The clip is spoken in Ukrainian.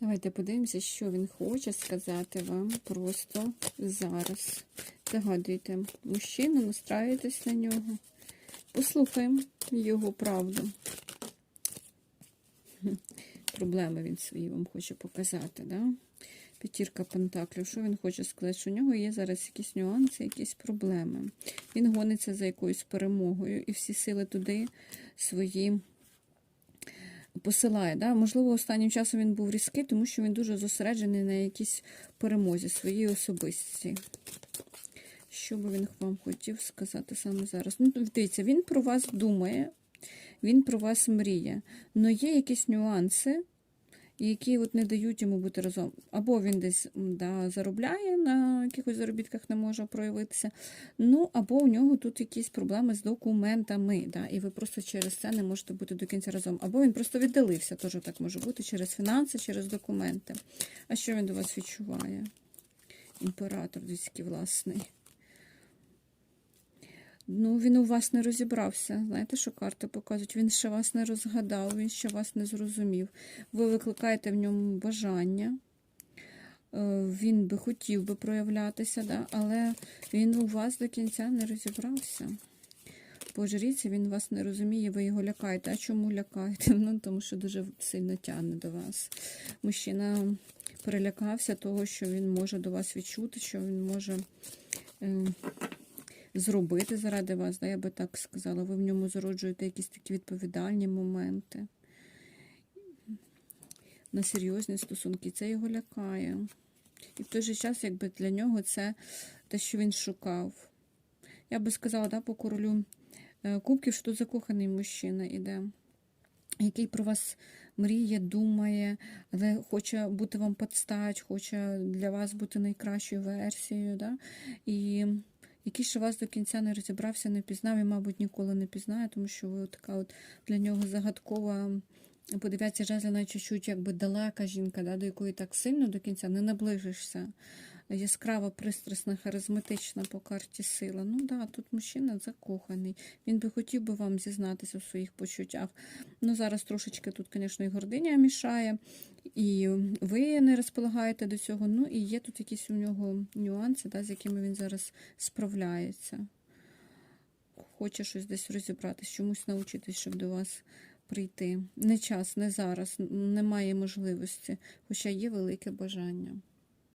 Давайте подивимося, що він хоче сказати вам просто зараз. Загадуйте, мужчину, настраюйтесь на нього. Послухаємо його правду. Проблеми він свої вам хоче показати, да? П'ятірка Пентаклів. Що він хоче сказати? Що у нього є зараз якісь нюанси, якісь проблеми. Він гониться за якоюсь перемогою і всі сили туди свої посилає. Да? Можливо, останнім часом він був різкий, тому що він дуже зосереджений на якійсь перемозі своїй особисті. Що би він вам хотів сказати саме зараз? Ну, дивіться, він про вас думає, він про вас мріє. але є якісь нюанси, які от не дають йому бути разом. Або він десь да, заробляє на якихось заробітках, не може проявитися. Ну, або у нього тут якісь проблеми з документами, да, і ви просто через це не можете бути до кінця разом. Або він просто віддалився, теж так може бути, через фінанси, через документи. А що він до вас відчуває? Імператор людський власний. Ну, він у вас не розібрався. Знаєте, що карти показують? Він ще вас не розгадав, він ще вас не зрозумів. Ви викликаєте в ньому бажання. Е, Він би хотів би проявлятися, да? але він у вас до кінця не розібрався. По жріці він вас не розуміє, ви його лякаєте. А чому лякаєте? Ну, тому що дуже сильно тягне до вас. Мужчина перелякався того, що він може до вас відчути, що він може. Е, зробити заради вас, да, я би так сказала. Ви в ньому зароджуєте якісь такі відповідальні моменти. На серйозні стосунки. Це його лякає. І в той же час, якби для нього це те, що він шукав. Я би сказала, да, по королю е, кубків, що тут закоханий мужчина іде, який про вас мріє, думає, але хоче бути вам подстать, хоче для вас бути найкращою версією. Да? І який ще вас до кінця не розібрався, не пізнав і, мабуть, ніколи не пізнає, тому що ви така от для нього загадкова. Подивіться, жезла навіть чуть-чуть якби далека жінка, да, до якої так сильно до кінця не наближишся. Яскрава, пристрасна, харизматична по карті сила. Ну да, тут мужчина закоханий. Він би хотів би вам зізнатися в своїх почуттях. Ну зараз трошечки тут, звісно, і гординя мішає, і ви не розполагаєте до цього. Ну і є тут якісь у нього нюанси, да, з якими він зараз справляється. Хоче щось десь розібратись, чомусь навчитись, щоб до вас прийти. Не час, не зараз, немає можливості, хоча є велике бажання.